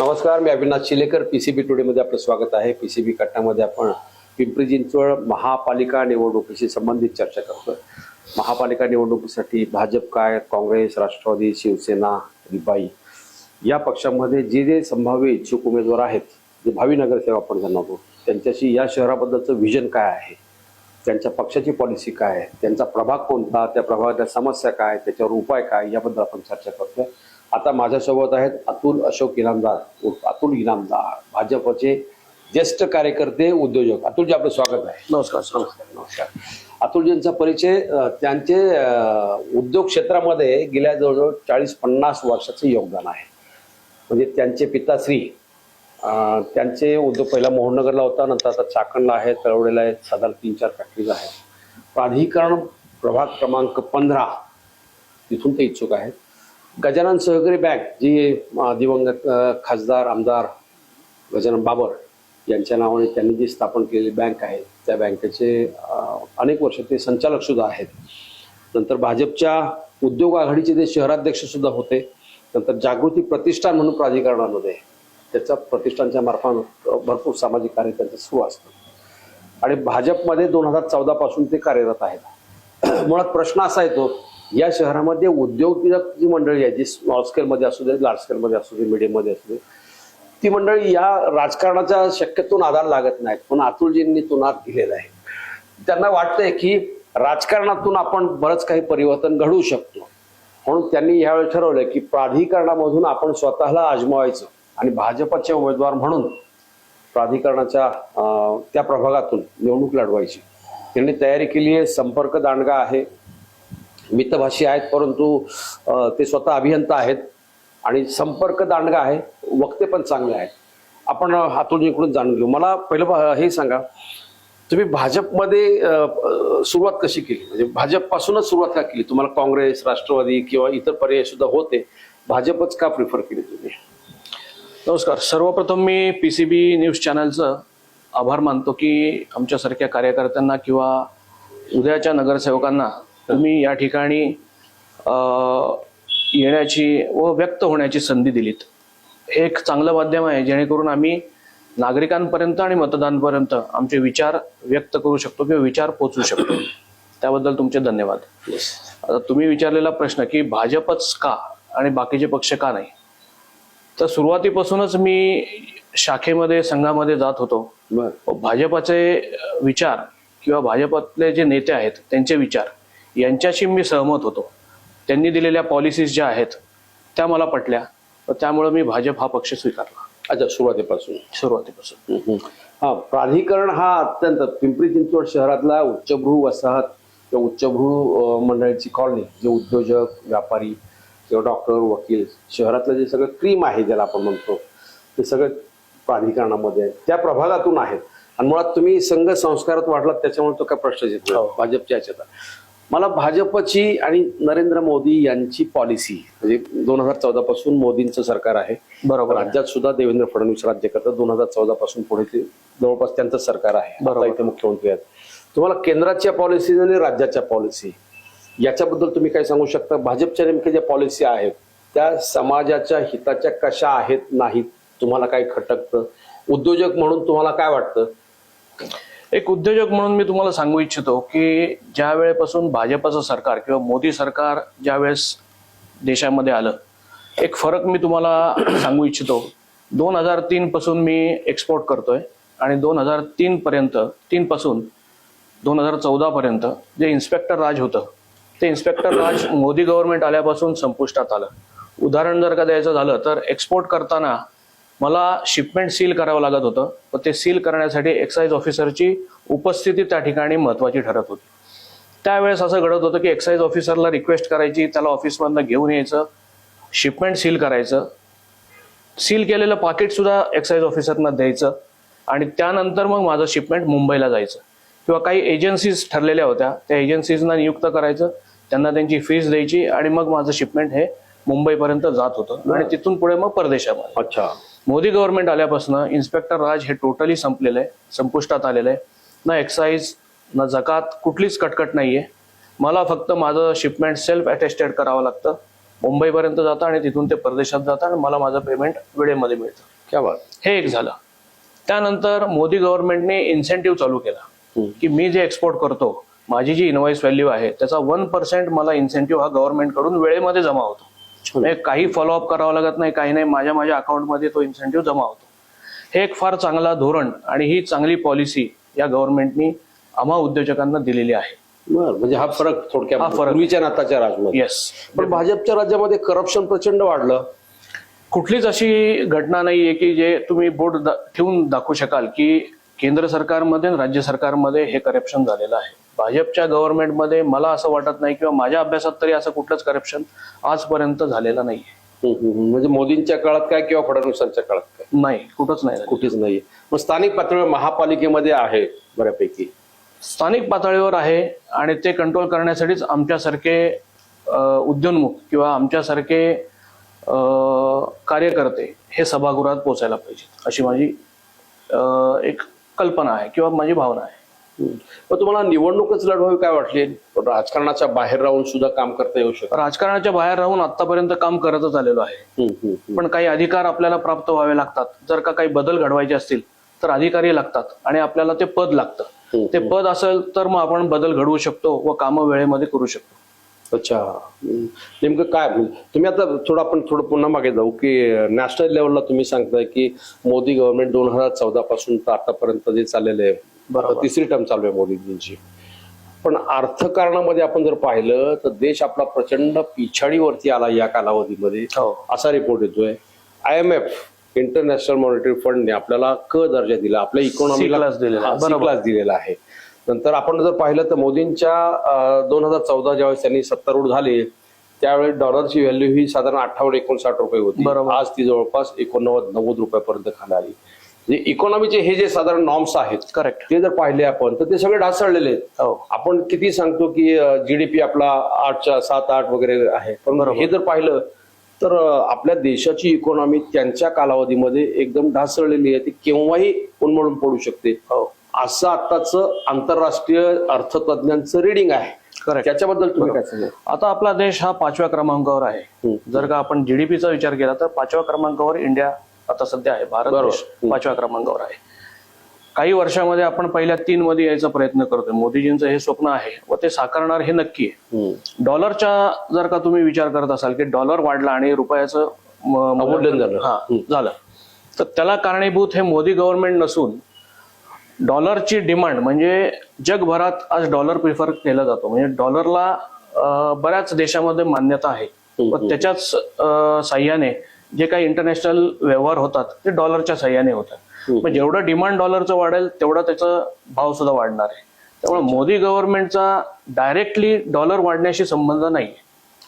नमस्कार मी Avinash Shilekar. P C B टुडेमध्ये आपलं स्वागत आहे. पी सी बी कट्टामध्ये आपण पिंपरी चिंचवड महापालिका निवडणुकीशी संबंधित चर्चा करतोय. महापालिका निवडणुकीसाठी भाजप काय काँग्रेस राष्ट्रवादी शिवसेना रिबाई या पक्षामध्ये जे जे संभाव्य इच्छुक उमेदवार आहेत जे भावी नगरसेवक आपण जाणवतो त्यांच्याशी या शहराबद्दलचं व्हिजन काय आहे? त्यांच्या पक्षाची पॉलिसी काय आहे? त्यांचा प्रभाग कोणता? त्या प्रभागातल्या समस्या काय? त्याच्यावर उपाय काय? याबद्दल आपण चर्चा करतोय. आता माझ्यासोबत आहेत अतुल अशोक इनामदार अतुल इनामदार भाजपचे ज्येष्ठ कार्यकर्ते उद्योजक. अतुलजी आपलं स्वागत आहे. नमस्कार नमस्कार नमस्कार. अतुलजींचा परिचय त्यांचे उद्योग क्षेत्रामध्ये गेल्या जवळजवळ चाळीस पन्नास वर्षाचं योगदान आहे. म्हणजे त्यांचे पिताश्री त्यांचे उद्योग पहिला मोहननगरला होता नंतर आता चाकणला आहे तळवडेला आहे साधारण तीन चार फॅक्टरीज आहेत. प्राधिकरण प्रभाग क्रमांक पंधरा तिथून ते इच्छुक आहेत. गजानन सहकारी बँक जी दिवंगत खासदार आमदार गजानन बाबर यांच्या नावाने त्यांनी जी स्थापन केलेली बँक आहे त्या बँकेचे अनेक वर्ष ते संचालक सुद्धा आहेत. नंतर भाजपच्या उद्योग आघाडीचे ते शहराध्यक्ष सुद्धा होते नंतर जागृती प्रतिष्ठान म्हणून प्राधिकरणामध्ये त्याचा प्रतिष्ठानच्या मार्फत भरपूर सामाजिक कार्य त्यांचं सुरू असतं. आणि भाजपमध्ये दोन हजार चौदापासून ते कार्यरत आहेत. मुळात प्रश्न असा येतो या शहरामध्ये उद्योजक जी मंडळी आहे जी स्मॉल स्केलमध्ये असू दे लार्ज स्केलमध्ये असू दे मीडियममध्ये असू दे ती मंडळी या राजकारणाच्या शक्यतून आधार लागत नाहीत. पण अतुलजींनी तो नाद दिलेला आहे. त्यांना वाटतंय की राजकारणातून आपण बरंच काही परिवर्तन घडवू शकतो. म्हणून त्यांनी यावेळी ठरवलं की प्राधिकरणामधून आपण स्वतःला आजमावायचं आणि भाजपचे उमेदवार म्हणून प्राधिकरणाच्या त्या प्रभागातून निवडणूक लढवायची. त्यांनी तयारी केली आहे संपर्क दांडगा आहे. मितभाषी आहेत परंतु ते स्वतः अभियंता आहेत आणि संपर्क दांडगा आहे वक्ते पण चांगले आहेत. आपण हातून जाणून घेऊ. मला पहिलं हे सांगा तुम्ही भाजपमध्ये सुरुवात कशी केली? म्हणजे भाजपपासूनच सुरुवात का केली? तुम्हाला काँग्रेस राष्ट्रवादी किंवा इतर पर्याय सुद्धा होते भाजपच का प्रिफर केली तुम्ही? नमस्कार. सर्वप्रथम मी पी सी बी न्यूज चॅनलचं आभार मानतो की आमच्यासारख्या कार्यकर्त्यांना किंवा उद्याच्या नगरसेवकांना तुम्ही या ठिकाणी अं, येण्याची व व्यक्त होण्याची संधी दिलीत. हे एक चांगलं माध्यम आहे जेणेकरून आम्ही नागरिकांपर्यंत आणि मतदारांपर्यंत आमचे विचार व्यक्त करू शकतो किंवा विचार पोचवू शकतो. त्याबद्दल तुमचे धन्यवाद. आता तुम्ही विचारलेला प्रश्न की भाजपच का आणि बाकीचे पक्ष का नाही? तर सुरुवातीपासूनच मी शाखेमध्ये संघामध्ये जात होतो. भाजपाचे विचार किंवा भाजपातले जे नेते आहेत त्यांचे विचार यांच्याशी मी सहमत होतो. त्यांनी दिलेल्या पॉलिसीज ज्या आहेत त्या मला पटल्या. तर त्यामुळे मी भाजप हा पक्ष स्वीकारला. अच्छा सुरुवातीपासून. सुरुवातीपासून. हा प्राधिकरण हा अत्यंत पिंपरी चिंचवड शहरातला उच्चभ्रू वसाहत किंवा उच्चभ्रू मंडळीची कॉलनी जे उद्योजक व्यापारी किंवा डॉक्टर वकील शहरातलं जे सगळं क्रीम आहे ज्याला आपण म्हणतो ते सगळं प्राधिकरणामध्ये. त्या प्रभागातून आहेत. आणि मुळात तुम्ही संघ संस्कारात वाढलात त्याच्यामुळे तो काय येत नाही. हो. भाजपच्या याच्यात मला भाजपची आणि नरेंद्र मोदी यांची पॉलिसी म्हणजे दोन हजार चौदा पासून मोदींचं सरकार आहे. बरोबर. राज्यात सुद्धा देवेंद्र फडणवीस राज्य करतात दोन हजार चौदा पासून पुढे ते जवळपास त्यांचं सरकार आहे. बरोबर. इथे मुख्यमंत्री आहेत. तुम्हाला केंद्राच्या पॉलिसी आणि राज्याच्या पॉलिसी याच्याबद्दल तुम्ही काय सांगू शकता? भाजपच्या नेमक्या ज्या पॉलिसी आहेत त्या समाजाच्या हिताच्या कशा आहेत नाहीत? तुम्हाला काय खटकतं? उद्योजक म्हणून तुम्हाला काय वाटतं? एक उद्योजक म्हणून मी तुम्हाला सांगू इच्छितो की ज्या वेळेपासून भाजपाचं सरकार किंवा मोदी सरकार ज्या वेळेस देशामध्ये आलं एक फरक मी तुम्हाला सांगू इच्छितो. दोन हजार तीन पासून मी एक्सपोर्ट करतोय आणि दोन हजार तीन पर्यंत तीन पासून दोन हजार चौदा पर्यंत जे इन्स्पेक्टर राज होतं ते इन्स्पेक्टर राज मोदी गव्हर्नमेंट आल्यापासून संपुष्टात आलं. उदाहरण जर का द्यायचं झालं तर एक्सपोर्ट करताना मला शिपमेंट सील करावं लागत होतं. पण ते सील करण्यासाठी एक्साईज ऑफिसरची उपस्थिती त्या ठिकाणी महत्वाची ठरत होती. त्यावेळेस असं घडत होतं की एक्साईज ऑफिसरला रिक्वेस्ट करायची त्याला ऑफिसमधनं घेऊन यायचं शिपमेंट सील करायचं. सील केलेलं पाकिट सुद्धा एक्साईज ऑफिसरना द्यायचं आणि त्यानंतर मग माझं शिपमेंट मुंबईला जायचं. किंवा काही एजन्सीज ठरलेल्या होत्या त्या एजन्सीजना नियुक्त करायचं त्यांना त्यांची फीस द्यायची आणि मग माझं शिपमेंट हे मुंबईपर्यंत जात होतं. आणि तिथून पुढे मग परदेशामध्ये. अच्छा. मोदी गव्हर्नमेंट आल्यापासून इन्स्पेक्टर राज हे टोटली संपलेलं आहे संपुष्टात आलेलं आहे. ना एक्साईज ना जकात कुठलीच कटकट नाहीये. मला फक्त माझं शिपमेंट सेल्फ अटेस्टेड करावं लागतं. मुंबईपर्यंत जातं आणि तिथून ते परदेशात जातं आणि मला माझं पेमेंट वेळेमध्ये मिळतं. क्या बात. हे एक झालं. त्यानंतर मोदी गव्हर्नमेंटने इन्सेंटिव्ह चालू केला. की मी जे एक्सपोर्ट करतो माझी जी इनव्हॉइस व्हॅल्यू आहे त्याचा वन पर्सेंट मला इन्सेंटिव्ह हा गव्हर्नमेंटकडून वेळेमध्ये जमा होतो. काही फॉलोअप करावं लागत नाही काही नाही. माझ्या माझ्या अकाउंटमध्ये तो इन्सेंटिव्ह जमा होतो. हे एक फार चांगला धोरण आणि ही चांगली पॉलिसी या गव्हर्नमेंटनी आम्हा उद्योजकांना दिलेली आहे. म्हणजे हा फरक थोडक्यात हा फरक. आताच्या राजमध्ये. येस पण भाजपच्या राज्यामध्ये करप्शन प्रचंड वाढलं. कुठलीच अशी घटना नाहीये की जे तुम्ही बोट ठेवून दाखवू शकाल की केंद्र सरकारमध्ये आणि राज्य सरकारमध्ये हे करप्शन झालेलं आहे. भाजपच्या गव्हर्नमेंटमध्ये मला असं वाटत नाही किंवा माझ्या अभ्यासात तरी असं कुठलंच करप्शन आजपर्यंत झालेलं नाहीये. म्हणजे मोदींच्या काळात काय किंवा फडणवीसांच्या काळात काय नाही कुठंच नाही. कुठेच नाहीये मग स्थानिक पातळीवर महापालिकेमध्ये आहे बऱ्यापैकी स्थानिक पातळीवर आहे आणि ते कंट्रोल करण्यासाठीच आमच्यासारखे उद्योन्मुख किंवा आमच्यासारखे कार्यकर्ते हे सभागृहात पोचायला पाहिजेत अशी माझी एक कल्पना आहे किंवा माझी भावना आहे. मग तुम्हाला निवडणूकच लढवावी काय वाटली? राजकारणाच्या बाहेर राहून सुद्धा काम करता येऊ शकत. राजकारणाच्या बाहेर राहून आतापर्यंत काम करतच आलेलो आहे. पण काही अधिकार आपल्याला प्राप्त व्हावे लागतात. जर का काही बदल घडवायचे असतील तर अधिकारी लागतात आणि आपल्याला ते पद लागतं. ते पद असेल तर मग आपण बदल घडवू शकतो व कामं वेळेमध्ये करू शकतो. अच्छा. नेमकं काय? तुम्ही आता थोडं आपण थोडं पुन्हा मागे जाऊ की नॅशनल लेवलला तुम्ही सांगताय की मोदी गव्हर्नमेंट दोन हजार चौदा पासून तर आतापर्यंत जे चाललेलं आहे तिसरी टर्म चालू आहे मोदींची पण अर्थकारणामध्ये आपण जर पाहिलं तर देश आपला प्रचंड पिछाडीवरती आला या कालावधीमध्ये. हो. असा रिपोर्ट येतोय. I M F international monetary फंडने आपल्याला क दर्जा दिला. आपल्या इकॉनॉमीला. क्लास दिलेला आहे. नंतर आपण जर पाहिलं तर मोदींच्या दोन हजार चौदा ज्यावेळेस त्यांनी सत्तारूढ झाले त्यावेळेस डॉलरची व्हॅल्यू ही साधारण अठ्ठावन्न एकोणसाठ रुपये होती. आज ती जवळपास एकोणनव्वद नव्वद रुपयापर्यंत खाली आली. इकॉनॉमीचे हे जे साधारण नॉर्म्स आहेत करेक्ट ते जर पाहिले आपण तर ते सगळे ढासळलेले आहेत. हो. आपण किती सांगतो की जीडीपी आपला आठच्या सात आठ वगैरे आहे. पण. हे जर पाहिलं तर आपल्या देशाची इकॉनॉमी त्यांच्या कालावधीमध्ये एकदम ढासळलेली आहे. ती केव्हाही उन्मळून पडू शकते. हो. असं आताच आंतरराष्ट्रीय अर्थतज्ञांचं रिडिंग आहे. त्याच्याबद्दल तुम्ही आता आपला देश हा पाचव्या क्रमांकावर आहे. जर का आपण जीडीपीचा विचार केला तर पाचव्या क्रमांकावर इंडिया आता सध्या आहे. भारत. देश पाचव्या क्रमांकावर आहे. काही वर्षामध्ये आपण पहिल्या तीन मध्ये यायचा प्रयत्न करतोय. मोदीजींचं हे स्वप्न आहे व ते साकारणार हे नक्की आहे. हम्म. डॉलरच्या जर का तुम्ही विचार करत असाल की डॉलर वाढला आणि रुपयाचं अवमूल्यन झालं. हा झालं. तर त्याला कारणीभूत हे मोदी गव्हर्नमेंट नसून डॉलरची डिमांड म्हणजे जगभरात आज डॉलर प्रिफर केला जातो. म्हणजे डॉलरला बऱ्याच देशामध्ये मान्यता आहे. व त्याच्याच साह्याने जे काही इंटरनॅशनल व्यवहार होतात ते डॉलरच्या साह्याने होतात. मग जेवढं डिमांड डॉलरचं वाढेल तेवढा त्याचा भाव सुद्धा वाढणार आहे. त्यामुळे मोदी गव्हर्नमेंटचा डायरेक्टली डॉलर वाढण्याशी संबंध नाही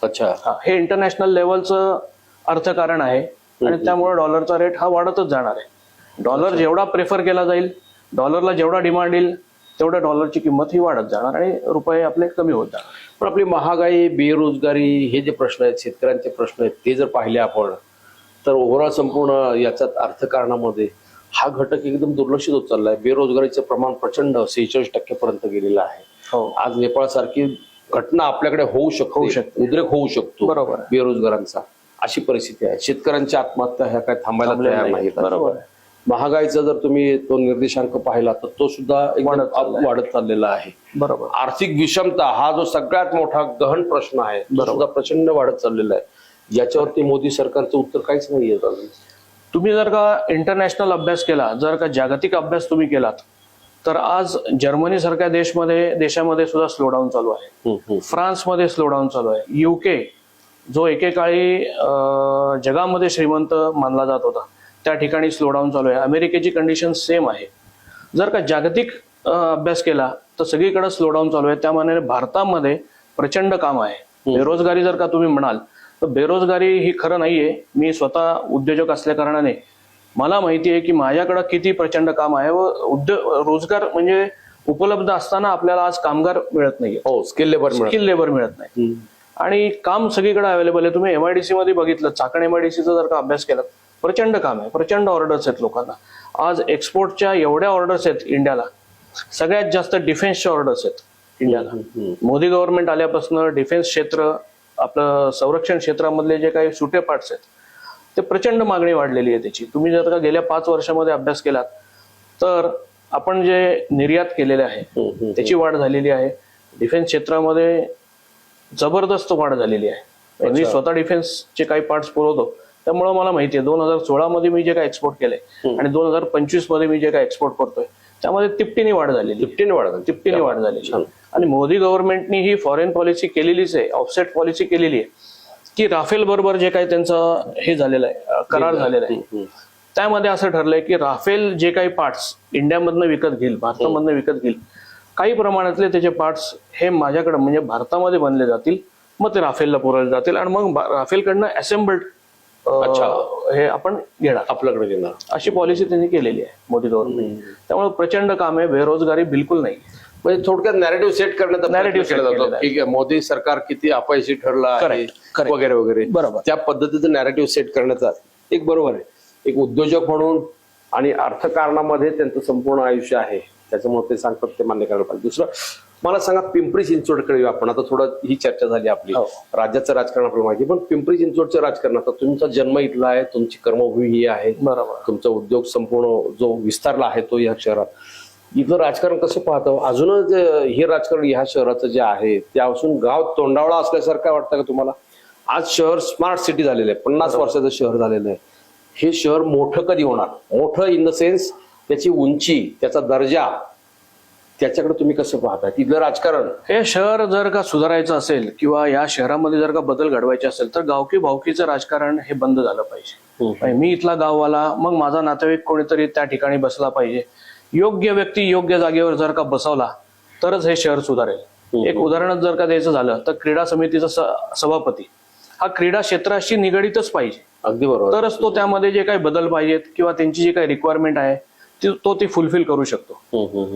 अच्छा. हा, हे इंटरनॅशनल लेवलचं अर्थकारण आहे आणि त्यामुळे डॉलरचा रेट हा वाढतच जाणार आहे. डॉलर जेवढा प्रेफर केला जाईल डॉलरला जेवढा डिमांड येईल तेवढ्या डॉलरची किंमत ही वाढत जाणार आणि रुपये आपले कमी होत जाणार. पण आपली महागाई बेरोजगारी हे जे प्रश्न आहेत शेतकऱ्यांचे प्रश्न आहेत ते जर पाहिले आपण तर ओव्हरऑल संपूर्ण याच्यात अर्थकारणामध्ये हा घटक एकदम दुर्लक्षित होत चाललाय. बेरोजगारीचं प्रमाण प्रचंड सेहेचाळीस टक्क्यापर्यंत गेलेलं आहे. हो. आज नेपाळ सारखी घटना आपल्याकडे होऊ शकते. उद्रेक होऊ शकतो बरोबर. बेरोजगारांचा. अशी परिस्थिती आहे. शेतकऱ्यांच्या आत्महत्या ह्या काय थांबायला तयार. नाहीत बरोबर. महागाईचा जर तुम्ही तो निर्देशांक पाहिला तर तो सुद्धा वाढत चाललेला आहे. बरोबर. आर्थिक विषमता हा जो सगळ्यात मोठा गहन प्रश्न आहे तो. सुद्धा प्रचंड वाढत चाललेला आहे. याच्यावरती मोदी सरकारचं उत्तर काहीच नाही येत अजून. तुम्ही जर का इंटरनॅशनल अभ्यास केला जर का जागतिक अभ्यास तुम्ही केलात तर आज जर्मनी सारख्या देशमध्ये देशामध्ये सुद्धा स्लोडाऊन चालू आहे. फ्रान्समध्ये स्लोडाऊन चालू आहे. युके जो एकेकाळी जगामध्ये श्रीमंत मानला जात होता त्या ठिकाणी स्लोडाऊन चालू आहे. अमेरिकेची कंडिशन सेम आहे. जर का जागतिक अभ्यास केला तर सगळीकडे स्लोडाऊन चालू आहे. त्या मानाने भारतामध्ये प्रचंड काम आहे. बेरोजगारी जर का तुम्ही म्हणाल तर बेरोजगारी ही खरं नाहीये. मी स्वतः उद्योजक असल्या कारणाने. मला माहिती आहे की माझ्याकडे किती प्रचंड काम आहे व उद्योग रोजगार म्हणजे उपलब्ध असताना आपल्याला आज कामगार मिळत नाहीये. हो स्किल लेबर स्किल लेबर मिळत नाही. आणि काम सगळीकडे अवेलेबल आहे. तुम्ही एमआयडीसी मध्ये बघितलं चाकण एमआयडीसीचा जर का अभ्यास केला प्रचंड काम आहे. प्रचंड ऑर्डर्स आहेत लोकांना. आज एक्सपोर्टच्या एवढ्या ऑर्डर्स आहेत इंडियाला. सगळ्यात जास्त डिफेन्सच्या ऑर्डर्स आहेत इंडियाला. मोदी गव्हर्नमेंट आल्यापासून डिफेन्स क्षेत्र आपलं संरक्षण क्षेत्रामधले जे काही सुटे पार्ट्स आहेत ते प्रचंड मागणी वाढलेली आहे त्याची. तुम्ही जर का गेल्या पाच वर्षामध्ये अभ्यास केलात तर आपण जे निर्यात केलेले आहे. त्याची वाढ झालेली आहे. डिफेन्स क्षेत्रामध्ये जबरदस्त वाढ झालेली आहे. मी स्वतः डिफेन्सचे काही पार्ट्स पुरवतो. त्यामुळे मला माहिती आहे दोन हजार सोळा मध्ये मी जे काही एक्सपोर्ट केलंय आणि दोन हजार पंचवीसमध्ये मी जे काही एक्सपोर्ट करतोय त्यामध्ये तिपटीने वाढ आहे. तिपटीने वाढत तिपटीने वाढ आहे. आणि मोदी गव्हर्नमेंटनी ही फॉरेन पॉलिसी केलेलीच आहे ऑफसेट पॉलिसी केलेली आहे की राफेल बरोबर जे काही त्यांचं हे झालेलं आहे करार झालेला आहे. त्यामध्ये असं ठरलंय की राफेल जे काही पार्ट्स इंडियामधनं विकत घेईल भारतामधनं विकत घेईल काही प्रमाणातले त्याचे पार्ट्स हे माझ्याकडे म्हणजे भारतामध्ये बनले जातील मग ते राफेलला पुरवले जातील आणि मग राफेलकडनं असेंबल्ड अच्छा. हे आपण घेणार. आपल्याकडे घेणार. अशी पॉलिसी त्यांनी केलेली आहे मोदी गव्हर्नमेंट त्यामुळे प्रचंड काम आहे बेरोजगारी बिलकुल नाही. म्हणजे थोडक्यात नॅरेटिव्ह सेट करण्याचा प्रयत्न केला जातो. की मोदी सरकार किती अपयशी ठरलं आहे. वगैरे वगैरे बरोबर. त्या पद्धतीचं नॅरेटिव्ह सेट करण्याचा एक बरोबर आहे एक उद्योजक म्हणून आणि अर्थकारणामध्ये त्यांचं संपूर्ण आयुष्य आहे त्याच्यामुळे ते सांगतात ते मान्य करायला पाहिजे दुसरं मला सांगा पिंपरी चिंचवडकडे येऊ आपण आता थोडं ही चर्चा झाली आपली हो. राज्याचं राजकारण आपल्याला माहिती. पण पिंपरी चिंचवडचं राजकारण आता तुमचा जन्म इथला आहे तुमची कर्मभूमी ही आहे बरोबर तुमचा उद्योग संपूर्ण जो विस्तारला आहे तो या शहरात इथलं राजकारण कसं पाहतो? अजूनच हे राजकारण ह्या शहराचं जे आहे त्यापासून गाव तोंडावळा असल्यासारखं वाटतं का तुम्हाला? आज शहर स्मार्ट सिटी झालेलं आहे. पन्नास वर्षाचं शहर झालेलं आहे. हे शहर मोठं कधी होणार? मोठं इन द सेन्स त्याची उंची त्याचा दर्जा त्याच्याकडे तुम्ही कसं पाहता? तिथलं राजकारण? हे शहर जर का सुधारायचं असेल किंवा या शहरामध्ये जर का बदल घडवायचे असेल तर गावकी भावकीचं राजकारण हे बंद झालं पाहिजे. मी इथला गाववाला मग माझा नातेवाईक कोणीतरी त्या ठिकाणी बसला पाहिजे. योग्य व्यक्ती योग्य जागेवर जर का बसवला तरच हे शहर सुधारेल. एक उदाहरणच जर का द्यायचं झालं तर क्रीडा समितीचा सभापती हा क्रीडा क्षेत्राशी निगडीतच पाहिजे. अगदी बरोबर. तरच तो त्यामध्ये जे काही बदल पाहिजेत किंवा त्यांची जी काही रिक्वायरमेंट आहे ती- तो ती फुलफिल करू शकतो.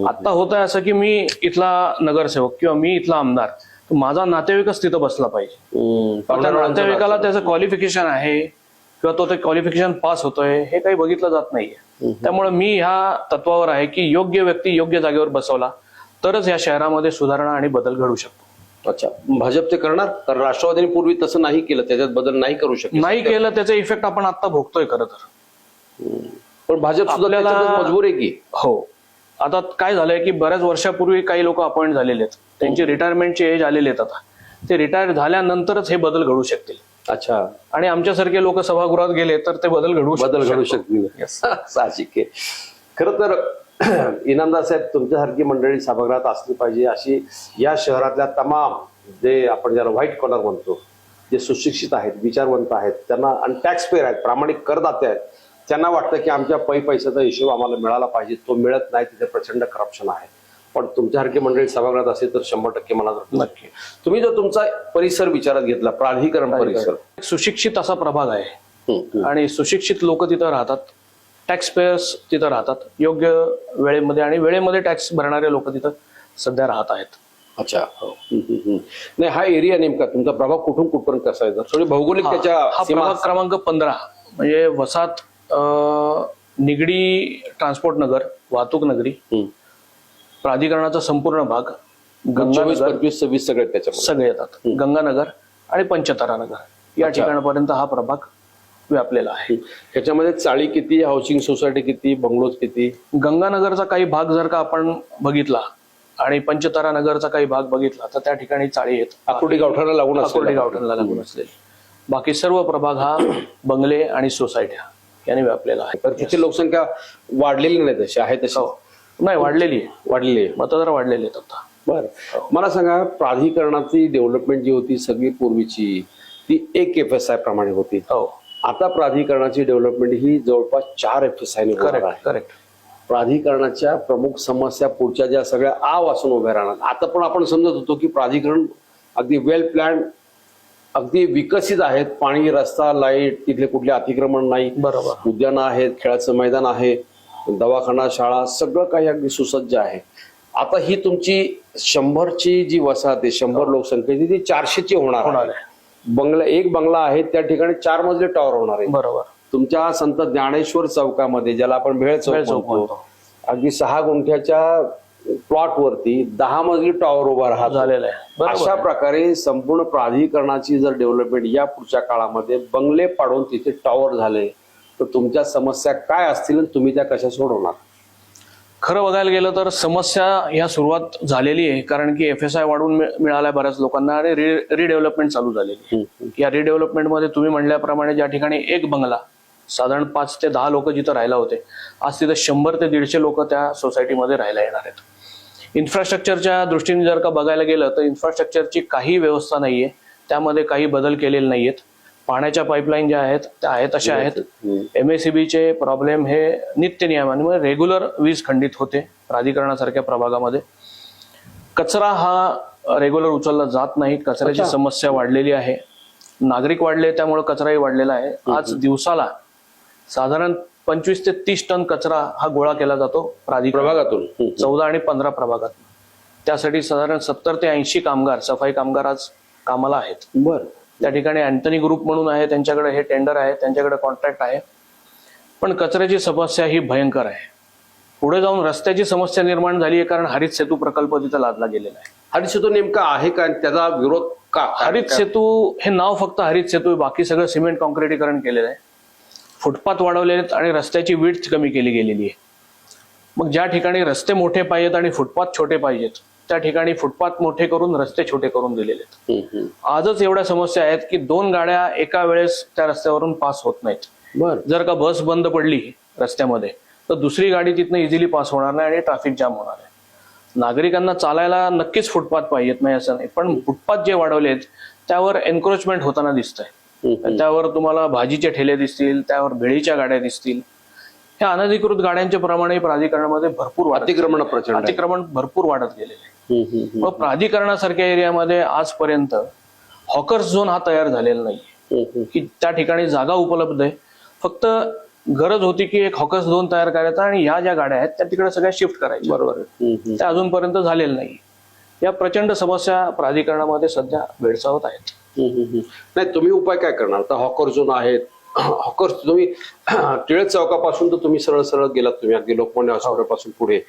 आता होत आहे असं की मी इथला नगरसेवक किंवा मी इथला आमदार माझा नातेवाईकच तिथं बसला पाहिजे. नातेवाईकाला त्याचं क्वालिफिकेशन आहे किंवा तो ते क्वालिफिकेशन पास होतोय हे काही बघितलं जात नाहीये. त्यामुळे मी ह्या तत्वावर आहे की योग्य व्यक्ती योग्य जागेवर बसवला तरच या शहरामध्ये सुधारणा आणि बदल घडू शकतो. अच्छा. भाजप ते करणार? कारण राष्ट्रवादीने पूर्वी तसं नाही केलं त्याच्यात बदल नाही करू शकले. नाही केलं त्याचा इफेक्ट आपण आता भोगतोय खरं तर. पण भाजप सुद्धा मजबूर आहे की? हो. आता काय झालंय की बऱ्याच वर्षापूर्वी काही लोक अपॉइंट झालेले आहेत. त्यांची रिटायरमेंटची एज आलेले आहेत आता. ते रिटायर झाल्यानंतरच हे बदल घडू शकतील. अच्छा. आणि आमच्यासारखे लोक सभागृहात गेले तर ते बदल घडवू बदल घडू शकतो. शकतील साहजिक आहे. खर तर इनामदार साहेब तुमच्यासारखी मंडळी सभागृहात असली पाहिजे अशी या शहरातल्या तमाम जे आपण ज्याला व्हाईट कॉलर म्हणतो जे सुशिक्षित आहेत विचारवंत आहेत त्यांना आणि टॅक्स पेअर आहेत प्रामाणिक करदाते आहेत त्यांना वाटतं की आमच्या पै पैशाचा हिशोब आम्हाला मिळाला पाहिजे. तो मिळत नाही तिथे प्रचंड करप्शन आहे. पण तुमच्यासारखी मंडळी सभागृहात असेल तर शंभर टक्के मला नक्की. तुम्ही जो तुमचा परिसर विचारात घेतला प्राधिकरण परिसर. सुशिक्षित असा प्रभाग आहे. आणि सुशिक्षित लोक तिथं राहतात. टॅक्स पेयर्स तिथं राहतात. योग्य वेळेमध्ये आणि वेळेमध्ये टॅक्स भरणारे लोक तिथं सध्या राहत आहेत. अच्छा. नाही हा एरिया नेमका तुमचा प्रभाव कुठून कुठपर्यंत कसा आहे? थोडी भौगोलिक त्याच्या प्रभाग क्रमांक पंधरा. म्हणजे वसात निगडी ट्रान्सपोर्ट नगर वाहतूक नगरी. प्राधिकरणाचा संपूर्ण भाग चोवीस गंगानगर पंचवीस सव्वीस सगळे त्याच्यामध्ये. सगळे येतात. गंगानगर आणि पंचतारा नगर या अच्छा. ठिकाणापर्यंत हा प्रभाग व्यापलेला आहे. ह्याच्यामध्ये चाळी किती हाऊसिंग सोसायटी किती बंगलोज किती? गंगानगरचा काही भाग जर का आपण बघितला आणि पंचतारा नगरचा काही भाग बघितला तर त्या ठिकाणी चाळी आहेत. आकुर्डी गावठाणा लागून असलेला. गावठणला लागून असलेले बाकी सर्व प्रभाग हा बंगले आणि सोसायट्या याने व्यापलेला आहे. तर तिथे लोकसंख्या वाढलेली नाही तशी आहे तशी. हो. नाही वाढलेली आहे वाढलेली आहे. मतदार वाढलेले आहेत आता. बरं. मला सांगा प्राधिकरणाची डेव्हलपमेंट जी होती सगळी पूर्वीची ती एक एफ एस आय प्रमाणे होती. हो. आता प्राधिकरणाची डेव्हलपमेंट ही जवळपास चार एफ एस आय ने करेक्ट प्राधिकरणाच्या प्रमुख समस्या पुढच्या ज्या सगळ्या आ वाचून उभ्या राहणार. आता पण आपण समजत होतो की प्राधिकरण अगदी वेल प्लॅन अगदी विकसित आहेत. पाणी रस्ता लाइट तिथले कुठले अतिक्रमण नाही. बरोबर. उद्यानं आहेत खेळाचं मैदान आहे. दवाखाना शाळा सगळं काही अगदी सुसज्ज आहे. आता ही तुमची शंभरची जी वसाहत आहे शंभर लोकसंख्येची ती चारशेची होणार होणार आहे. बंगला एक बंगला आहे त्या ठिकाणी चार मजले टॉवर होणार आहे. बरोबर. तुमच्या संत ज्ञानेश्वर चौकामध्ये ज्याला आपण भेळ चौक. अगदी सहा गुंठ्याच्या प्लॉट वरती दहा मजली टॉवर उभा राहतो. झालेलं आहे. अशा. प्रकारे संपूर्ण प्राधिकरणाची जर डेव्हलपमेंट या पुढच्या काळामध्ये बंगले पाडून तिथे टॉवर झाले तर तुमच्या समस्या काय असतील आणि तुम्ही त्या कशा सोडवणार? खरं बघायला गेलं तर समस्या ह्या सुरुवात झालेली आहे कारण की एफ एस आय वाढून मिळ- मिळाल्या बऱ्याच लोकांना आणि रि रिडेव्हलपमेंट चालू झालेली आहे. या रिडेव्हलपमेंटमध्ये तुम्ही म्हणल्याप्रमाणे ज्या ठिकाणी एक बंगला साधारण पाच ते दहा लोक जिथं राहायला होते आज तिथं शंभर ते दीडशे लोक त्या सोसायटीमध्ये राहायला येणार आहेत. इन्फ्रास्ट्रक्चरच्या दृष्टीने जर का बघायला गेलं तर इन्फ्रास्ट्रक्चरची काही व्यवस्था नाहीये त्यामध्ये काही बदल केलेले नाहीयेत. पाण्याच्या पाईपलाईन ज्या आहेत त्या आहेत अशा आहेत. एम एस चे प्रॉब्लेम हे नित्य नियमाने रेग्युलर वीज खंडित होते प्राधिकरणासारख्या प्रभागामध्ये. कचरा हा रेग्युलर उचलला जात नाही. कचऱ्याची. समस्या वाढलेली आहे. नागरिक वाढले त्यामुळे कचराही वाढलेला आहे. आज दिवसाला साधारण पंचवीस ते तीस टन कचरा हा गोळा केला जातो प्राधिकरण प्रभागातून. चौदा आणि पंधरा प्रभागात. त्यासाठी साधारण सत्तर ते ऐंशी कामगार सफाई कामगार आज कामाला आहेत. बर. त्या ठिकाणी अँथनी ग्रुप म्हणून आहे त्यांच्याकडे हे टेंडर आहे त्यांच्याकडे कॉन्ट्रॅक्ट आहे. पण कचऱ्याची समस्या ही भयंकर आहे. पुढे जाऊन रस्त्याची समस्या निर्माण झाली आहे कारण हरित सेतू प्रकल्प तिथं लादला गेलेला आहे. हरित सेतू नेमका आहे का त्याचा विरोध का? हरित सेतू हे नाव फक्त हरित सेतू बाकी सगळं सिमेंट कॉन्क्रिटीकरण केलेलं आहे. फुटपाथ वाढवलेले आहेत आणि रस्त्याची विड्थ कमी केली गेलेली आहे. मग ज्या ठिकाणी रस्ते मोठे पाहिजेत आणि फुटपाथ छोटे पाहिजेत त्या ठिकाणी फुटपाथ मोठे करून रस्ते छोटे करून दिलेले आहेत. आजच एवढ्या समस्या आहेत की दोन गाड्या एका वेळेस त्या रस्त्यावरून पास होत नाहीत. बर. जर का बस बंद पडली रस्त्यामध्ये तर दुसरी गाडी तिथनं इझिली पास होणार नाही आणि ट्रॅफिक जाम होणार आहे. नागरिकांना चालायला नक्कीच फुटपाथ पाहिजेत नाही असं नाही पण फुटपाथ जे वाढवले आहेत त्यावर एन्क्रोचमेंट होताना दिसतंय. हम्म. त्यावर तुम्हाला भाजीचे ठेले दिसतील त्यावर भेळीच्या गाड्या दिसतील ह्या अनधिकृत गाड्यांच्या प्रमाणे प्राधिकरणामध्ये भरपूर अतिक्रमण प्रचंड. अतिक्रमण भरपूर वाढत गेलेले आहे. मग प्राधिकरणासारख्या एरियामध्ये आजपर्यंत हॉकर्स झोन हा तयार झालेला नाही. की त्या ठिकाणी जागा उपलब्ध आहे फक्त गरज होती की एक हॉकर्स झोन तयार करायचा आणि ह्या ज्या गाड्या आहेत त्या तिकडे सगळ्या शिफ्ट करायच्या बरोबर. त्या अजूनपर्यंत झालेलं नाही या प्रचंड समस्या प्राधिकरणामध्ये सध्या भेडसावत आहेत. नाही तुम्ही उपाय काय करणार आता हॉकर झोन आहेत हॉकर्स तुम्ही टिळक चौकापासून तर तुम्ही सरळ सरळ गेलात तुम्ही. अगदी लोकमान्य हॉस्पिटलपासून पुढे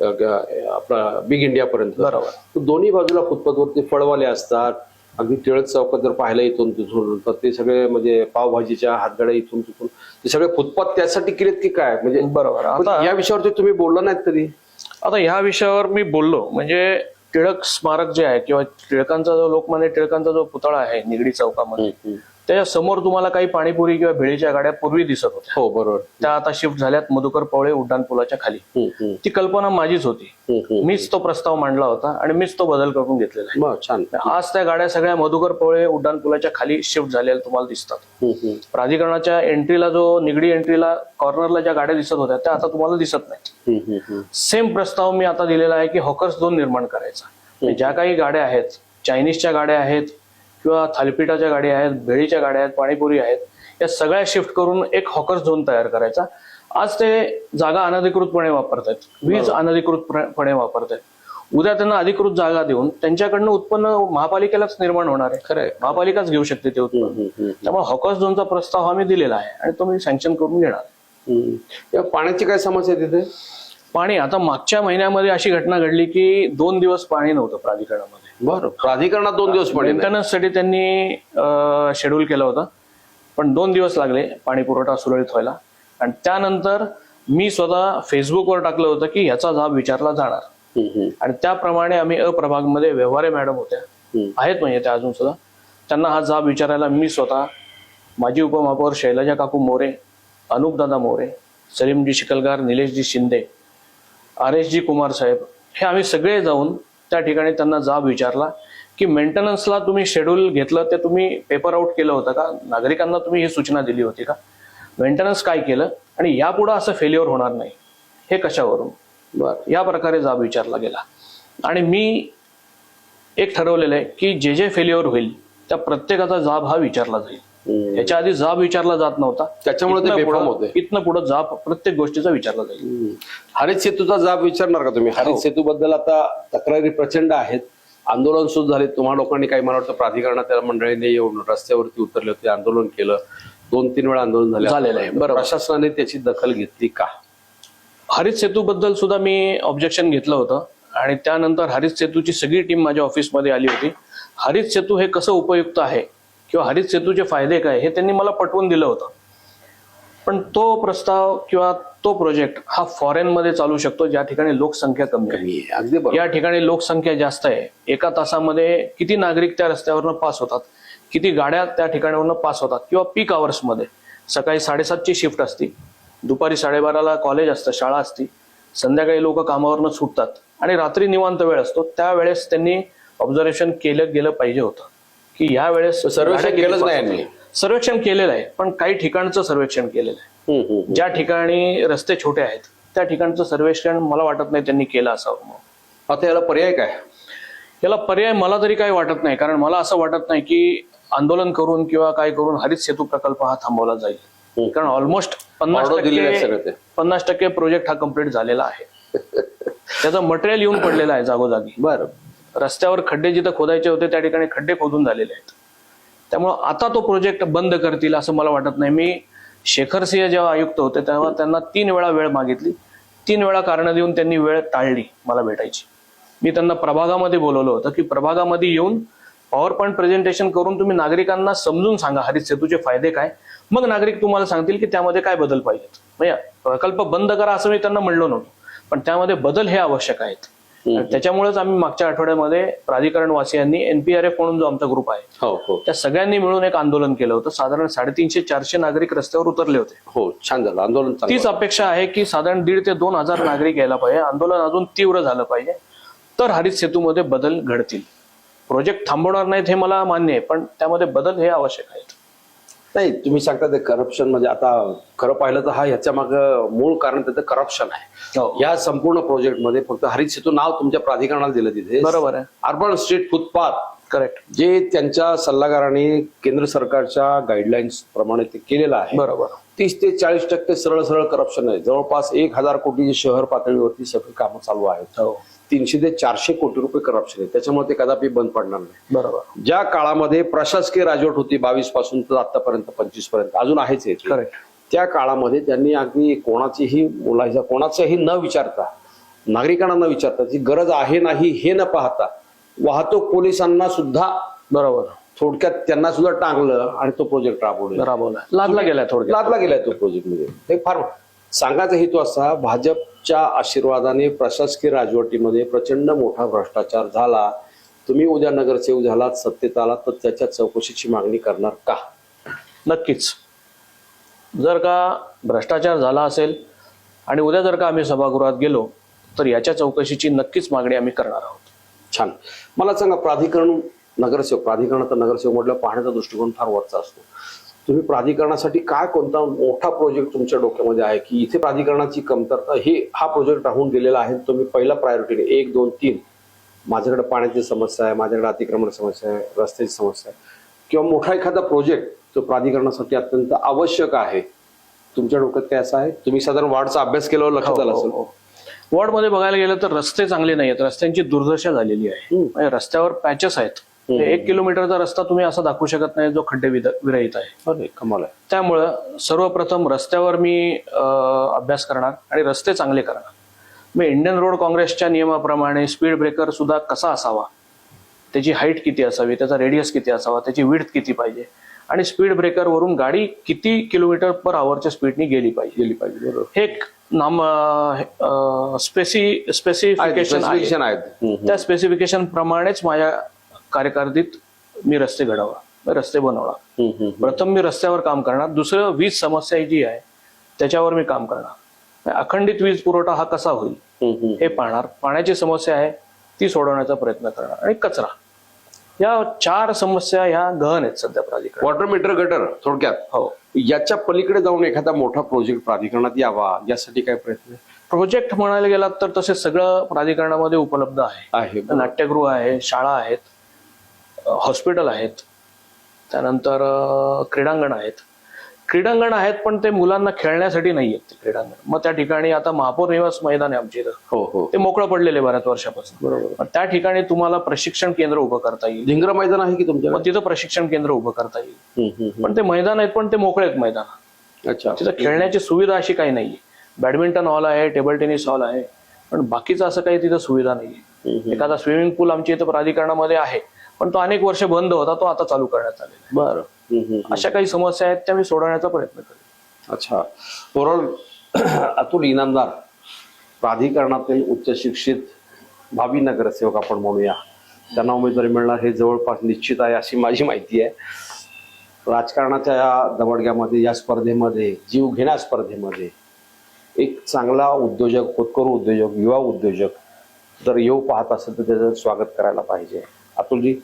आपला बिग इंडिया पर्यंत. बरोबर. दोन्ही बाजूला फुटपाथवरती फळवाले असतात. अगदी टिळक चौकात जर पाहिलं इथून तिथून तर ते सगळे म्हणजे पावभाजीच्या हातगाड्या इथून तिथून ते सगळे फुटपाथ त्यासाठी केलेत की काय? म्हणजे बरोबर. आता या विषयावरती तुम्ही बोलला नाहीत तरी? आता ह्या विषयावर मी बोललो. म्हणजे टिळक स्मारक जे आहे किंवा टिळकांचा जो लोकमान्य टिळकांचा जो पुतळा आहे निगडी चौकामध्ये त्याच्यासमोर तुम्हाला काही पाणीपुरी किंवा भेळीच्या गाड्या पूर्वी दिसत होत्या. हो बरोबर. त्या आता शिफ्ट झाल्यात मधुकर पवळे उड्डाण पुलाच्या खाली. ती कल्पना माझीच होती. मीच तो प्रस्ताव मांडला होता आणि मीच तो बदल करून घेतलेला आहे. आज त्या गाड्या सगळ्या मधुकर पवळे उड्डाण पुलाच्या खाली शिफ्ट झालेल्या तुम्हाला दिसतात. प्राधिकरणाच्या एंट्रीला जो निगडी एंट्रीला कॉर्नरला ज्या गाड्या दिसत होत्या त्या आता तुम्हाला दिसत नाहीत. सेम प्रस्ताव मी आता दिलेला आहे की हॉकर्स झोन निर्माण करायचा. ज्या काही गाड्या आहेत चायनीजच्या गाड्या आहेत किंवा थालीपीठाच्या गाड्या आहेत भेळीच्या गाड्या आहेत पाणीपुरी आहेत या सगळ्या शिफ्ट करून एक हॉकर्स झोन तयार करायचा. आज ते जागा अनधिकृतपणे वापरतायत. वीज अनधिकृतपणे वापरतायत. उद्या त्यांना अधिकृत जागा देऊन त्यांच्याकडनं उत्पन्न महापालिकेलाच निर्माण होणार आहे. खरंय. महापालिकाच घेऊ शकते ते उत्पन्न. त्यामुळे हॉकर्स झोनचा प्रस्ताव हा मी दिलेला आहे आणि तो मी सँक्शन करून घेणार. पाण्याची काय समस्या तिथे? पाणी आता मागच्या महिन्यामध्ये अशी घटना घडली की दोन दिवस पाणी नव्हतं प्राधिकरणामध्ये. बरं. प्राधिकरणात दोन दिवस नाही. मेंटेनन्ससाठी त्यांनी शेड्यूल केलं होतं. पण दोन दिवस लागले पाणी पुरवठा सुरळीत व्हायला. आणि त्यानंतर मी स्वतः फेसबुकवर टाकलं होतं की ह्याचा जाब विचारला जाणार. आणि त्याप्रमाणे आम्ही अप्रभागमध्ये व्यवहारे मॅडम होत्या. आहेत म्हणजे त्या अजून सुद्धा. त्यांना हा जाब विचारायला मी स्वतः माजी उपमहापौर शैलजा काकू More अनुपदादा More Salimji Shikalgar Nileshji Shinde R S G Kumar साहेब हे आम्ही सगळे जाऊन त्या ठिकाणी त्यांना जाब विचारला की मेंटेनन्सला तुम्ही शेड्यूल घेतलं ते तुम्ही पेपर आउट केलं होतं का? नागरिकांना तुम्ही ही सूचना दिली होती का? मेंटेनन्स काय केलं? आणि यापुढं असं फेल्युअर होणार नाही. हे कशावरून? बरं या प्रकारे जाब विचारला गेला. आणि मी एक ठरवलेलं आहे की जे जे फेल्युअर होईल त्या प्रत्येकाचा जाब हा विचारला जाईल. याच्या आधी जाब विचारला जात नव्हता. त्याच्यामुळे ते बेफाम पुढं- होते. इथनं पुढे जाब प्रत्येक गोष्टीचा विचारला जाईल. हरित सेतूचा जाब विचारणार का तुम्ही? हरित सेतू बद्दल आता तक्रारी प्रचंड आहेत. आंदोलन सुद्धा झाले तुम्हा लोकांनी काही मला वाटतं प्राधिकरणात मंडळीने येऊन रस्त्यावरती उतरले होते आंदोलन केलं. दोन तीन वेळा आंदोलन झाले. झालेलं आहे, बरोबर. प्रशासनाने त्याची दखल घेतली का? हरित सेतू बद्दल सुद्धा मी ऑब्जेक्शन घेतलं होतं. आणि त्यानंतर हरित सेतूची सगळी टीम माझ्या ऑफिसमध्ये आली होती. हरित सेतू हे कसं उपयुक्त आहे? किंवा हरित सेतूचे फायदे काय हे त्यांनी मला पटवून दिलं होतं. पण तो प्रस्ताव किंवा तो प्रोजेक्ट हा फॉरेनमध्ये चालू शकतो ज्या ठिकाणी लोकसंख्या कमी आहे. अगदी या ठिकाणी लोकसंख्या जास्त आहे. एका तासामध्ये किती नागरिक त्या रस्त्यावरनं पास होतात? किती गाड्या त्या ठिकाणावरनं पास होतात? किंवा पीकमध्ये? सकाळी साडेसातची शिफ्ट असती. दुपारी साडेबाराला कॉलेज असतं शाळा असती. संध्याकाळी लोक कामावरनं सुटतात. आणि रात्री निवांत वेळ असतो. त्यावेळेस त्यांनी ऑब्झर्वेशन केलं गेलं पाहिजे होतं. की या वेळेस सर्वेक्षण केलंच नाही. यांनी. सर्वेक्षण केलेलं आहे पण काही ठिकाणचं सर्वेक्षण केलेलं आहे हम्म, हम्म, हम्म. ज्या ठिकाणी रस्ते छोटे आहेत त्या ठिकाणचं सर्वेक्षण मला वाटत नाही त्यांनी केलं असावं म्हणून. आता याला पर्याय काय याला पर्याय मला तरी काही वाटत नाही कारण मला असं वाटत नाही की आंदोलन करून किंवा काय करून हरित सेतू प्रकल्प हा थांबवला जाईल. कारण ऑलमोस्ट पन्नास Order दिलेलं आहे सगळं टक्के ते. पन्नास टक्के प्रोजेक्ट हा कंप्लीट झालेला आहे त्याचं मटेरियल येऊन पडलेलं आहे जागोजागी बरं रस्त्यावर खड्डे जिथं खोदायचे होते त्या ठिकाणी खड्डे खोदून झालेले आहेत. त्यामुळं आता तो प्रोजेक्ट बंद करतील असं मला वाटत नाही. मी शेखर सिंह जेव्हा आयुक्त होते तेव्हा त्यांना तीन वेळा वेळ मागितली. तीन वेळा कारणं देऊन त्यांनी वेळ टाळली मला भेटायची. मी त्यांना प्रभागामध्ये बोलवलं होतं की प्रभागामध्ये येऊन पॉवर पॉईंट प्रेझेंटेशन करून तुम्ही नागरिकांना समजून सांगा हरित सेतूचे फायदे काय? मग नागरिक तुम्हाला सांगतील की त्यामध्ये काय बदल पाहिजेत. म्हणजे प्रकल्प बंद करा असं मी त्यांना म्हणलो नव्हतं. पण त्यामध्ये बदल हे आवश्यक आहेत. त्याच्यामुळेच आम्ही मागच्या आठवड्यामध्ये प्राधिकरण वासियांनी एनपीआरएफ म्हणून जो आमचा ग्रुप आहे हो हो. त्या सगळ्यांनी मिळून एक आंदोलन केलं होतं. साधारण साडेतीनशे चारशे नागरिक रस्त्यावर उतरले होते. हो छान झालं. आंदोलन तीच अपेक्षा आहे की साधारण दीड ते दोन हजार नागरिक यायला पाहिजे. आंदोलन अजून तीव्र झालं पाहिजे. तर हरित सेतूमध्ये बदल घडतील. प्रोजेक्ट थांबवणार नाहीत हे मला मान्य आहे पण त्यामध्ये बदल हे आवश्यक आहेत नाही तुम्ही सांगता ते करप्शन म्हणजे आता खरं पाहिलं तर हा ह्याच्या माग मूळ कारण त्याचं करप्शन आहे. हो. या संपूर्ण प्रोजेक्टमध्ये फक्त हरित सेतू नाव तुमच्या प्राधिकरणाला दिलं तिथे. बरोबर आहे. अर्बन स्ट्रीट फुटपाथ करेक्ट जे त्यांच्या सल्लागारांनी केंद्र सरकारच्या गाईडलाईन्स प्रमाणे ते केलेलं आहे. बरोबर. तीस ते चाळीस टक्के सरळ सरळ करप्शन आहे. जवळपास एक हजार कोटीची शहर पातळीवरती सगळी कामं चालू आहेत. हो. तीनशे ते चारशे कोटी रुपये करप्शन आहे. त्याच्यामुळे ते कदापि बंद पडणार नाही. बरोबर. ज्या काळामध्ये प्रशासकीय राजवट होती बावीसपासून तर आतापर्यंत पंचवीसपर्यंत अजून आहेच आहे त्या काळामध्ये त्यांनी अगदी कोणाचीही मुलाचा कोणाचंही न विचारता नागरिकांना न विचारता जी गरज आहे नाही हे न पाहता वाहतूक पोलिसांना सुद्धा बरोबर. थोडक्यात त्यांना सुद्धा टांगलं आणि तो प्रोजेक्ट राबवला. राबवला. लादला गेला थोडक्यात. लादला गेलाय तो प्रोजेक्टमध्ये. हे फार सांगायचा हेतू असा भाजपच्या आशीर्वादाने प्रशासकीय राजवटीमध्ये प्रचंड मोठा भ्रष्टाचार झाला. तुम्ही उद्या नगरसेवक झालात सत्तेत आलात तर त्याच्या चौकशीची मागणी करणार का? नक्कीच. जर का भ्रष्टाचार झाला असेल आणि उद्या जर का आम्ही सभागृहात गेलो तर याच्या चौकशीची नक्कीच मागणी आम्ही करणार आहोत. छान. मला सांगा प्राधिकरण नगरसेवक प्राधिकरणाचा नगरसेवक म्हटलं पाहण्याचा दृष्टिकोन फार वरचा असतो. तुम्ही प्राधिकरणासाठी काय कोणता मोठा प्रोजेक्ट तुमच्या डोक्यामध्ये आहे की इथे प्राधिकरणाची कमतरता हे हा प्रोजेक्ट राहून गेलेला आहे. तुम्ही पहिला प्रायोरिटीने एक दोन तीन. माझ्याकडे पाण्याची समस्या आहे माझ्याकडे अतिक्रमण समस्या आहे रस्त्याची समस्या आहे. किंवा मोठा एखादा प्रोजेक्ट जो प्राधिकरणासाठी अत्यंत आवश्यक आहे तुमच्या डोक्यात काय असं आहे? तुम्ही साधारण वार्डचा अभ्यास केल्यावर लक्षात आलं असेल. वॉर्डमध्ये बघायला गेलं तर रस्ते चांगले नाही आहेत रस्त्यांची दुर्दशा झालेली आहे. म्हणजे रस्त्यावर पॅचेस आहेत. एक किलोमीटरचा रस्ता तुम्ही असा दाखवू शकत नाही जो खड्डे विरहित आहे. कमाल आहे. त्यामुळं सर्वप्रथम रस्त्यावर मी अभ्यास करणार आणि रस्ते चांगले करणार. मी इंडियन रोड काँग्रेसच्या नियमाप्रमाणे स्पीड ब्रेकर सुद्धा कसा असावा? त्याची हाईट किती असावी? त्याचा रेडियस किती असावा? त्याची विड्थ किती पाहिजे? आणि स्पीड ब्रेकरवरून गाडी किती किलोमीटर पर आवरच्या स्पीडनी गेली पाहिजे? गेली पाहिजे बरोबर. हे एक नाम स्पेसि स्पेसिफिकेशन आहे. स्पेसिफिकेशन आहेत. त्या स्पेसिफिकेशन प्रमाणेच माझ्या कार्यकारिणीत मी रस्ते घडवणार मी रस्ते बनवणार. प्रथम मी रस्त्यावर काम करणार दुसरं वीज समस्या जी आहे त्याच्यावर मी काम करणार. अखंडित वीज पुरवठा हा कसा होईल. हे पाहणार. पाण्याची समस्या आहे ती सोडवण्याचा प्रयत्न करणार. आणि कचरा. या चार समस्या ह्या गहन आहेत सध्या प्राधिकरण वॉटर मीटर गटर थोडक्यात. हो. याच्या पलीकडे जाऊन एखादा मोठा प्रोजेक्ट प्राधिकरणात यावा यासाठी काय प्रयत्न? प्रोजेक्ट म्हणायला गेलात तर तसे सगळं प्राधिकरणामध्ये उपलब्ध आहे. नाट्यगृह आहे शाळा आहेत. हॉस्पिटल आहेत त्यानंतर क्रीडांगण आहेत. क्रीडांगण आहेत पण ते मुलांना खेळण्यासाठी नाही आहेत ते क्रीडांगण. मग त्या ठिकाणी आता महापौर निवास मैदान आहे आमच्या इथं. हो हो. ते मोकळं पडलेले बऱ्याच वर्षापासून. बरोबर. त्या ठिकाणी तुम्हाला प्रशिक्षण केंद्र उभं करता येईल. धिंग्र मैदान आहे की तुमच्याकडे? मग तिथं प्रशिक्षण केंद्र उभं करता येईल. पण ते मैदान आहेत पण ते मोकळे आहेत मैदान. अच्छा. तिथं खेळण्याची सुविधा अशी काही नाहीये. बॅडमिंटन हॉल आहे टेबल टेनिस हॉल आहे पण बाकीचं असं काही तिथं सुविधा नाही एखादा स्विमिंग पूल आमच्या इथं प्राधिकरणामध्ये आहे. पण तो अनेक वर्ष बंद होता तो आता चालू करण्यात आलेला बरं. अशा काही समस्या आहेत त्या मी सोडवण्याचा प्रयत्न करेन. अच्छा. ओव्हरऑल अतुल इनामदार प्राधिकरणातील उच्च शिक्षित भावी नगरसेवक आपण म्हणूया. त्यांना उमेदवारी मिळणार हे जवळपास निश्चित आहे अशी माझी माहिती आहे. राजकारणाच्या या दबडग्यामध्ये या स्पर्धेमध्ये जीव घेण्या स्पर्धेमध्ये एक चांगला उद्योजक होतकरू उद्योजक युवा उद्योजक जर येऊ पाहत असेल तर त्याचं स्वागत करायला पाहिजे. अतुलजी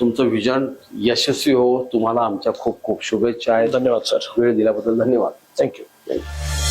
तुमचं विजन यशस्वी हो. तुम्हाला आमच्या खूप खूप शुभेच्छा आहेत. धन्यवाद सर वेळ दिल्याबद्दल धन्यवाद. Thank you you.